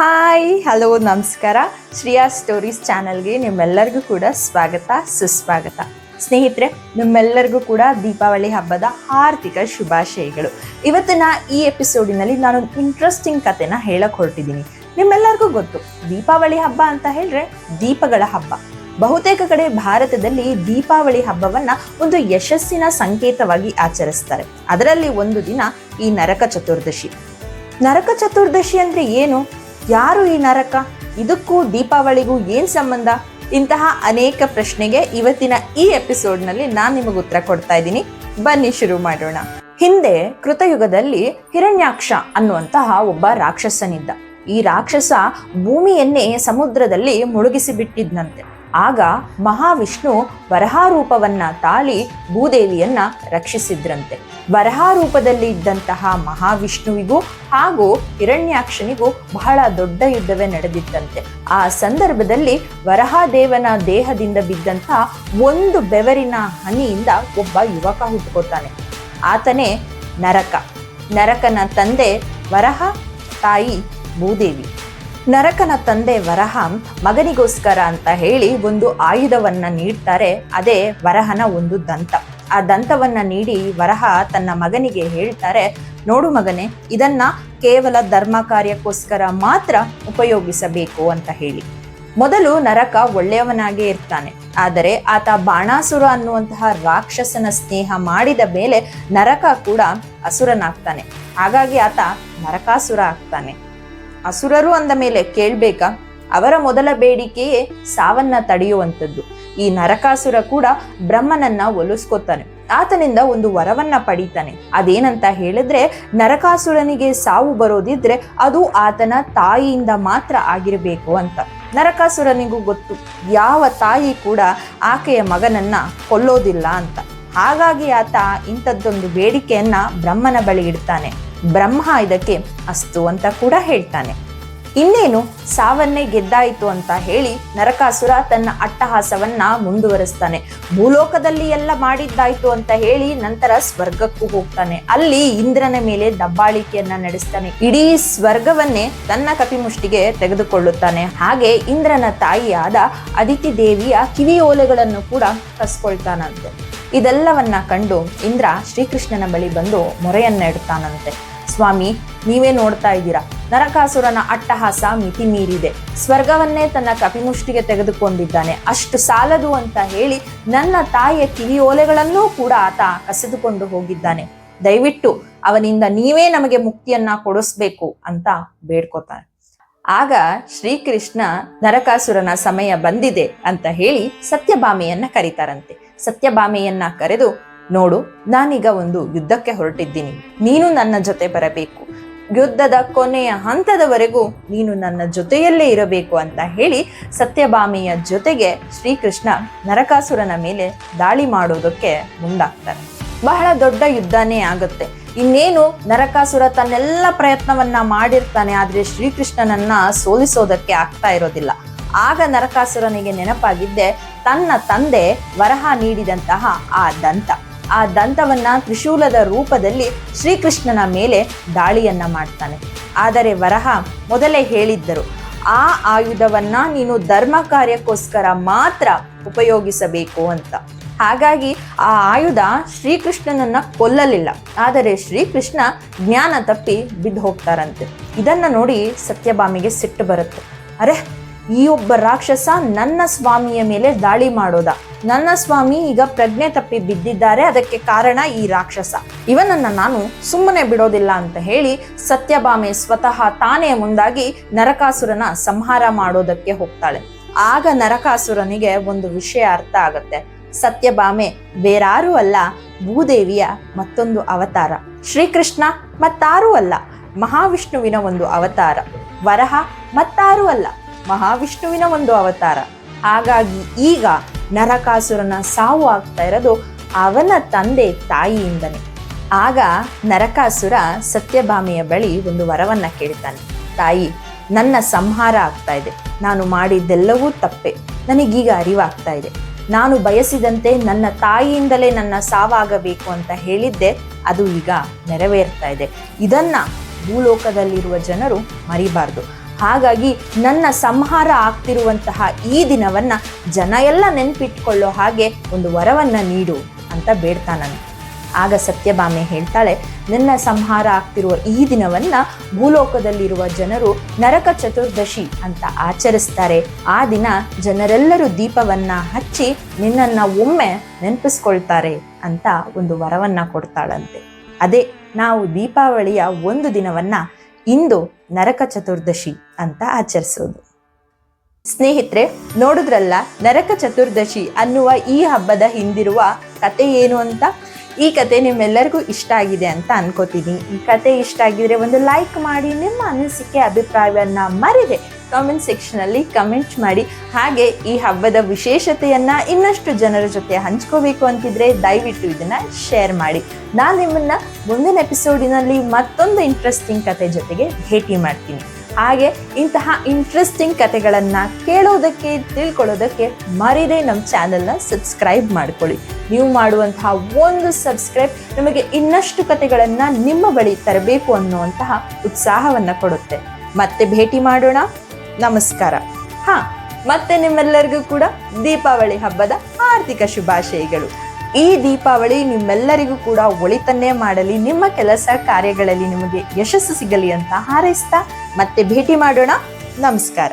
Hi, hello, ನಮಸ್ಕಾರ. Shreya stories ಚಾನಲ್ಗೆ ನಿಮ್ಮೆಲ್ಲರಿಗೂ ಕೂಡ ಸ್ವಾಗತ, ಸುಸ್ವಾಗತ. ಸ್ನೇಹಿತರೆ, ನಿಮ್ಮೆಲ್ಲರಿಗೂ ಕೂಡ ದೀಪಾವಳಿ ಹಬ್ಬದ ಆರ್ಥಿಕ ಶುಭಾಶಯಗಳು. ಇವತ್ತಿನ ಈ ಎಪಿಸೋಡಿನಲ್ಲಿ ನಾನು ಇಂಟ್ರೆಸ್ಟಿಂಗ್ ಕಥೆನ ಹೇಳಕ್ ಹೊರಟಿದ್ದೀನಿ. ನಿಮ್ಮೆಲ್ಲರಿಗೂ ಗೊತ್ತು, ದೀಪಾವಳಿ ಹಬ್ಬ ಅಂತ ಹೇಳಿದ್ರೆ ದೀಪಗಳ ಹಬ್ಬ. ಬಹುತೇಕ ಕಡೆ ಭಾರತದಲ್ಲಿ ದೀಪಾವಳಿ ಹಬ್ಬವನ್ನ ಒಂದು ಯಶಸ್ಸಿನ ಸಂಕೇತವಾಗಿ ಆಚರಿಸ್ತಾರೆ. ಅದರಲ್ಲಿ ಒಂದು ದಿನ ಈ ನರಕ ಚತುರ್ದಶಿ. ನರಕ ಚತುರ್ದಶಿ ಅಂದ್ರೆ ಏನು? ಯಾರು ಈ ನರಕ? ಇದಕ್ಕೂ ದೀಪಾವಳಿಗೂ ಏನ್ ಸಂಬಂಧ? ಇಂತಹ ಅನೇಕ ಪ್ರಶ್ನೆಗೆ ಇವತ್ತಿನ ಈ ಎಪಿಸೋಡ್ನಲ್ಲಿ ನಾನು ನಿಮಗೆ ಉತ್ತರ ಕೊಡ್ತಾ ಇದ್ದೀನಿ. ಬನ್ನಿ ಶುರು ಮಾಡೋಣ. ಹಿಂದೆ ಕೃತಯುಗದಲ್ಲಿ ಹಿರಣ್ಯಾಕ್ಷ ಅನ್ನುವಂತಹ ಒಬ್ಬ ರಾಕ್ಷಸನಿದ್ದ. ಈ ರಾಕ್ಷಸ ಭೂಮಿಯನ್ನೇ ಸಮುದ್ರದಲ್ಲಿ ಮುಳುಗಿಸಿ ಬಿಟ್ಟಿದ್ನಂತೆ ಆಗ ಮಹಾವಿಷ್ಣು ವರಹಾರೂಪವನ್ನ ತಾಳಿ ಭೂದೇವಿಯನ್ನ ರಕ್ಷಿಸಿದ್ರಂತೆ. ವರಹಾರೂಪದಲ್ಲಿ ಇದ್ದಂತಹ ಮಹಾವಿಷ್ಣುವಿಗೂ ಹಾಗೂ ಹಿರಣ್ಯಾಕ್ಷನಿಗೂ ಬಹಳ ದೊಡ್ಡ ಯುದ್ಧವೇ ನಡೆದಿತ್ತಂತೆ. ಆ ಸಂದರ್ಭದಲ್ಲಿ ವರಹಾದೇವನ ದೇಹದಿಂದ ಬಿದ್ದಂತಹ ಒಂದು ಬೆವರಿನ ಹನಿಯಿಂದ ಒಬ್ಬ ಯುವಕ ಹುಟ್ಟುಕೋತಾನೆ ಆತನೇ ನರಕ. ನರಕನ ತಂದೆ ವರಹ ತಾಯಿ ಭೂದೇವಿ. ನರಕನ ತಂದೆ ವರಹ ಮಗನಿಗೋಸ್ಕರ ಅಂತ ಹೇಳಿ ಒಂದು ಆಯುಧವನ್ನ ನೀಡ್ತಾರೆ. ಅದೇ ವರಹನ ಒಂದು ದಂತ. ಆ ದಂತವನ್ನ ನೀಡಿ ವರಹ ತನ್ನ ಮಗನಿಗೆ ಹೇಳ್ತಾರೆ, ನೋಡು ಮಗನೇ, ಇದನ್ನ ಕೇವಲ ಧರ್ಮ ಕಾರ್ಯಕ್ಕೋಸ್ಕರ ಮಾತ್ರ ಉಪಯೋಗಿಸಬೇಕು ಅಂತ ಹೇಳಿ. ಮೊದಲು ನರಕ ಒಳ್ಳೆಯವನಾಗೇ ಇರ್ತಾನೆ. ಆದರೆ ಆತ ಬಾಣಾಸುರ ಅನ್ನುವಂತಹ ರಾಕ್ಷಸನ ಸ್ನೇಹ ಮಾಡಿದ ಮೇಲೆ ನರಕ ಕೂಡ ಅಸುರನಾಗ್ತಾನೆ. ಹಾಗಾಗಿ ಆತ ನರಕಾಸುರ ಆಗ್ತಾನೆ. ಅಸುರರು ಅಂದ ಮೇಲೆ ಕೇಳಬೇಕಾ? ಅವರ ಮೊದಲ ಬೇಡಿಕೆಯೇ ಸಾವನ್ನ ತಡೆಯುವಂಥದ್ದು. ಈ ನರಕಾಸುರ ಕೂಡ ಬ್ರಹ್ಮನನ್ನ ಒಲಿಸ್ಕೊತಾನೆ. ಆತನಿಂದ ಒಂದು ವರವನ್ನ ಪಡಿತಾನೆ. ಅದೇನಂತ ಹೇಳಿದ್ರೆ, ನರಕಾಸುರನಿಗೆ ಸಾವು ಬರೋದಿದ್ರೆ ಅದು ಆತನ ತಾಯಿಯಿಂದ ಮಾತ್ರ ಆಗಿರಬೇಕು ಅಂತ. ನರಕಾಸುರನಿಗೂ ಗೊತ್ತು. ಯಾವ ತಾಯಿ ಕೂಡ ಆಕೆಯ ಮಗನನ್ನ ಕೊಲ್ಲೋದಿಲ್ಲ ಅಂತ. ಹಾಗಾಗಿ ಆತ ಇಂಥದ್ದೊಂದು ಬೇಡಿಕೆಯನ್ನ ಬ್ರಹ್ಮನ ಬಳಿ ಇಡ್ತಾನೆ. ಬ್ರಹ್ಮ ಇದಕ್ಕೆ ಅಸ್ತು ಅಂತ ಕೂಡ ಹೇಳ್ತಾನೆ. ಇನ್ನೇನು ಸಾವನ್ನೇ ಗೆದ್ದಾಯಿತು ಅಂತ ಹೇಳಿ ನರಕಾಸುರ ತನ್ನ ಅಟ್ಟಹಾಸವನ್ನ ಮುಂದುವರಿಸ್ತಾನೆ. ಭೂಲೋಕದಲ್ಲಿ ಎಲ್ಲ ಮಾಡಿದ್ದಾಯ್ತು ಅಂತ ಹೇಳಿ ನಂತರ ಸ್ವರ್ಗಕ್ಕೂ ಹೋಗ್ತಾನೆ. ಅಲ್ಲಿ ಇಂದ್ರನ ಮೇಲೆ ದಬ್ಬಾಳಿಕೆಯನ್ನ ನಡೆಸ್ತಾನೆ. ಇಡೀ ಸ್ವರ್ಗವನ್ನೇ ತನ್ನ ಕಪಿಮುಷ್ಟಿಗೆ ತೆಗೆದುಕೊಳ್ಳುತ್ತಾನೆ. ಹಾಗೆ ಇಂದ್ರನ ತಾಯಿಯಾದ ಅದಿತಿ ದೇವಿಯ ಕಿವಿಯೋಲೆಗಳನ್ನು ಕೂಡ ಕಸ್ಕೊಳ್ತಾನಂತೆ. ಇದೆಲ್ಲವನ್ನ ಕಂಡು ಇಂದ್ರ ಶ್ರೀಕೃಷ್ಣನ ಬಳಿ ಬಂದು ಮೊರೆಯನ್ನ ಇಡ್ತಾನಂತೆ ಸ್ವಾಮಿ, ನೀವೇ ನೋಡ್ತಾ ಇದ್ದೀರಾ? ನರಕಾಸುರನ ಅಟ್ಟಹಾಸ ಮಿತಿ ಮೀರಿದೆ. ಸ್ವರ್ಗವನ್ನೇ ತನ್ನ ಕಪಿಮುಷ್ಟಿಗೆ ತೆಗೆದುಕೊಂಡಿದ್ದಾನೆ. ಅಷ್ಟು ಸಾಲದು ಅಂತ ಹೇಳಿ ನನ್ನ ತಾಯಿಯ ಕಿವಿಯೋಲೆಗಳನ್ನೂ ಕೂಡ ಆತ ಕಸಿದುಕೊಂಡು ಹೋಗಿದ್ದಾನೆ. ದಯವಿಟ್ಟು ಅವನಿಂದ ನೀವೇ ನಮಗೆ ಮುಕ್ತಿಯನ್ನ ಕೊಡಿಸ್ಬೇಕು ಅಂತ ಬೇಡ್ಕೋತಾನೆ. ಆಗ ಶ್ರೀಕೃಷ್ಣ ನರಕಾಸುರನ ಸಮಯ ಬಂದಿದೆ ಅಂತ ಹೇಳಿ ಸತ್ಯಭಾಮೆಯನ್ನ ಕರೀತಾರಂತೆ. ಸತ್ಯಭಾಮೆಯನ್ನ ಕರೆದು, ನೋಡು, ನಾನೀಗ ಒಂದು ಯುದ್ಧಕ್ಕೆ ಹೊರಟಿದ್ದೀನಿ. ನೀನು ನನ್ನ ಜೊತೆ ಬರಬೇಕು. ಯುದ್ಧದ ಕೊನೆಯ ಹಂತದವರೆಗೂ ನೀನು ನನ್ನ ಜೊತೆಯಲ್ಲೇ ಇರಬೇಕು ಅಂತ ಹೇಳಿ ಸತ್ಯಭಾಮೆಯ ಜೊತೆಗೆ ಶ್ರೀಕೃಷ್ಣ ನರಕಾಸುರನ ಮೇಲೆ ದಾಳಿ ಮಾಡೋದಕ್ಕೆ ಮುಂದಾಗ್ತಾರೆ. ಬಹಳ ದೊಡ್ಡ ಯುದ್ಧನೇ ಆಗುತ್ತೆ. ಇನ್ನೇನು ನರಕಾಸುರ ತನ್ನೆಲ್ಲ ಪ್ರಯತ್ನವನ್ನ ಮಾಡಿರ್ತಾನೆ, ಆದ್ರೆ ಶ್ರೀಕೃಷ್ಣನನ್ನ ಸೋಲಿಸೋದಕ್ಕೆ ಆಗ್ತಾ ಇರೋದಿಲ್ಲ. ಆಗ ನರಕಾಸುರನಿಗೆ ನೆನಪಾಗಿದ್ದೆ ತನ್ನ ತಂದೆ ವರಹ ನೀಡಿದಂತಹ ಆ ದಂತ. ಆ ದಂತವನ್ನ ತ್ರಿಶೂಲದ ರೂಪದಲ್ಲಿ ಶ್ರೀಕೃಷ್ಣನ ಮೇಲೆ ದಾಳಿಯನ್ನ ಮಾಡ್ತಾನೆ. ಆದರೆ ವರಹ ಮೊದಲೇ ಹೇಳಿದ್ದರು, ಆ ಆಯುಧವನ್ನ ನೀನು ಧರ್ಮ ಕಾರ್ಯಕ್ಕೋಸ್ಕರ ಮಾತ್ರ ಉಪಯೋಗಿಸಬೇಕು ಅಂತ. ಹಾಗಾಗಿ ಆ ಆಯುಧ ಶ್ರೀಕೃಷ್ಣನನ್ನ ಕೊಲ್ಲಲಿಲ್ಲ. ಆದರೆ ಶ್ರೀಕೃಷ್ಣ ಜ್ಞಾನ ತಪ್ಪಿ ಬಿದ್ದು ಹೋಗ್ತಾರಂತೆ. ಇದನ್ನ ನೋಡಿ ಸತ್ಯಭಾಮಿಗೆ ಸಿಟ್ಟು ಬರುತ್ತೆ. ಅರೆ ಈ ಒಬ್ಬ ರಾಕ್ಷಸ ನನ್ನ ಸ್ವಾಮಿಯ ಮೇಲೆ ದಾಳಿ ಮಾಡೋದ. ನನ್ನ ಸ್ವಾಮಿ ಈಗ ಪ್ರಜ್ಞೆ ತಪ್ಪಿ ಬಿದ್ದಿದ್ದಾರೆ, ಅದಕ್ಕೆ ಕಾರಣ ಈ ರಾಕ್ಷಸ. ಇವನನ್ನ ನಾನು ಸುಮ್ಮನೆ ಬಿಡೋದಿಲ್ಲ ಅಂತ ಹೇಳಿ ಸತ್ಯಭಾಮೆ ಸ್ವತಃ ತಾನೇ ಮುಂದಾಗಿ ನರಕಾಸುರನ ಸಂಹಾರ ಮಾಡೋದಕ್ಕೆ ಹೋಗ್ತಾಳೆ. ಆಗ ನರಕಾಸುರನಿಗೆ ಒಂದು ವಿಷಯ ಅರ್ಥ ಆಗತ್ತೆ. ಸತ್ಯಭಾಮೆ ಬೇರಾರೂ ಅಲ್ಲ, ಭೂದೇವಿಯ ಮತ್ತೊಂದು ಅವತಾರ. ಶ್ರೀಕೃಷ್ಣ ಮತ್ತಾರೂ ಅಲ್ಲ, ಮಹಾವಿಷ್ಣುವಿನ ಒಂದು ಅವತಾರ. ವರಹ ಮತ್ತಾರೂ ಅಲ್ಲ. ಮಹಾವಿಷ್ಣುವಿನ ಒಂದು ಅವತಾರ. ಹಾಗಾಗಿ ಈಗ ನರಕಾಸುರನ ಸಾವು ಆಗ್ತಾ ಇರೋದು ಅವನ ತಂದೆ ತಾಯಿಯಿಂದನೇ. ಆಗ ನರಕಾಸುರ ಸತ್ಯಭಾಮೆಯ ಬಳಿ ಒಂದು ವರವನ್ನ ಕೇಳ್ತಾನೆ. ತಾಯಿ, ನನ್ನ ಸಂಹಾರ ಆಗ್ತಾ ಇದೆ. ನಾನು ಮಾಡಿದ್ದೆಲ್ಲವೂ ತಪ್ಪೆ. ನನಗೀಗ ಅರಿವಾಗ್ತಾ ಇದೆ. ನಾನು ಬಯಸಿದಂತೆ ನನ್ನ ತಾಯಿಯಿಂದಲೇ ನನ್ನ ಸಾವಾಗಬೇಕು ಅಂತ ಹೇಳಿದ್ದೆ. ಅದು ಈಗ ನೆರವೇರ್ತಾ ಇದೆ. ಇದನ್ನ ಭೂಲೋಕದಲ್ಲಿರುವ ಜನರು ಮರಿಬಾರ್ದು. ಹಾಗಾಗಿ ನನ್ನ ಸಂಹಾರ ಆಗ್ತಿರುವಂತಹ ಈ ದಿನವನ್ನ ಜನ ಎಲ್ಲ ನೆನ್ಪಿಟ್ಕೊಳ್ಳೋ ಹಾಗೆ ಒಂದು ವರವನ್ನ ನೀಡು ಅಂತ ಬೇಡ್ತಾನಂತೆ ಆಗ ಸತ್ಯಭಾಮೆ ಹೇಳ್ತಾಳೆ, ನನ್ನ ಸಂಹಾರ ಆಗ್ತಿರುವ ಈ ದಿನವನ್ನ ಭೂಲೋಕದಲ್ಲಿರುವ ಜನರು ನರಕ ಚತುರ್ದಶಿ ಅಂತ ಆಚರಿಸ್ತಾರೆ. ಆ ದಿನ ಜನರೆಲ್ಲರೂ ದೀಪವನ್ನ ಹಚ್ಚಿ ನಿನ್ನನ್ನ ಒಮ್ಮೆ ನೆನಪಿಸ್ಕೊಳ್ತಾರೆ ಅಂತ ಒಂದು ವರವನ್ನ ಕೊಡ್ತಾಳಂತೆ. ಅದೇ, ನಾವು ದೀಪಾವಳಿಯ ಒಂದು ದಿನವನ್ನ ಇಂದು ನರಕ ಚತುರ್ದಶಿ ಅಂತ ಆಚರಿಸೋದು. ಸ್ನೇಹಿತರೆ, ನೋಡಿದ್ರಲ್ಲ, ನರಕ ಚತುರ್ದಶಿ ಅನ್ನುವ ಈ ಹಬ್ಬದ ಹಿಂದಿರುವ ಕತೆ ಏನು ಅಂತ? ಈ ಕತೆ ನಿಮ್ಮೆಲ್ಲರಿಗೂ ಇಷ್ಟ ಆಗಿದೆ ಅಂತ ಅನ್ಕೋತೀನಿ. ಈ ಕತೆ ಇಷ್ಟ ಆಗಿದ್ರೆ ಒಂದು ಲೈಕ್ ಮಾಡಿ, ನಿಮ್ಮ ಅನಿಸಿಕೆ, ಅಭಿಪ್ರಾಯವನ್ನು ಮರಿದೆ ಕಾಮೆಂಟ್ ಸೆಕ್ಷನಲ್ಲಿ ಕಮೆಂಟ್ ಮಾಡಿ. ಹಾಗೆ ಈ ಹಬ್ಬದ ವಿಶೇಷತೆಯನ್ನು ಇನ್ನಷ್ಟು ಜನರ ಜೊತೆ ಹಂಚ್ಕೋಬೇಕು ಅಂತಿದ್ರೆ ದಯವಿಟ್ಟು ಇದನ್ನ ಶೇರ್ ಮಾಡಿ. ನಾನು ನಿಮ್ಮನ್ನ ಮುಂದಿನ ಎಪಿಸೋಡಿನಲ್ಲಿ ಮತ್ತೊಂದು ಇಂಟ್ರೆಸ್ಟಿಂಗ್ ಕತೆ ಜೊತೆಗೆ ಭೇಟಿ ಮಾಡ್ತೀನಿ. ಹಾಗೆ ಇಂತಹ ಇಂಟ್ರೆಸ್ಟಿಂಗ್ ಕತೆಗಳನ್ನು ಕೇಳೋದಕ್ಕೆ, ತಿಳ್ಕೊಳ್ಳೋದಕ್ಕೆ ಮರೀದೆ ನಮ್ಮ ಚಾನೆಲ್ನ ಸಬ್ಸ್ಕ್ರೈಬ್ ಮಾಡ್ಕೊಳ್ಳಿ. ನೀವು ಮಾಡುವಂತಹ ಒಂದು ಸಬ್ಸ್ಕ್ರೈಬ್ ನಮಗೆ ಇನ್ನಷ್ಟು ಕತೆಗಳನ್ನು ನಿಮ್ಮ ಬಳಿ ತರಬೇಕು ಅನ್ನುವಂತಹ ಉತ್ಸಾಹವನ್ನ ಕೊಡುತ್ತೆ. ಮತ್ತೆ ಭೇಟಿ ಮಾಡೋಣ. ನಮಸ್ಕಾರ. ಹಾ, ಮತ್ತೆ ನಿಮ್ಮೆಲ್ಲರಿಗೂ ಕೂಡ ದೀಪಾವಳಿ ಹಬ್ಬದ ಆರ್ಥಿಕ ಶುಭಾಶಯಗಳು. ಈ ದೀಪಾವಳಿ ನಿಮ್ಮೆಲ್ಲರಿಗೂ ಕೂಡ ಒಳಿತನ್ನೇ ಮಾಡಲಿ, ನಿಮ್ಮ ಕೆಲಸ ಕಾರ್ಯಗಳಲ್ಲಿ ನಿಮಗೆ ಯಶಸ್ಸು ಸಿಗಲಿ ಅಂತ ಹಾರೈಸ್ತಾ ಮತ್ತೆ ಭೇಟಿ ಮಾಡೋಣ. ನಮಸ್ಕಾರ.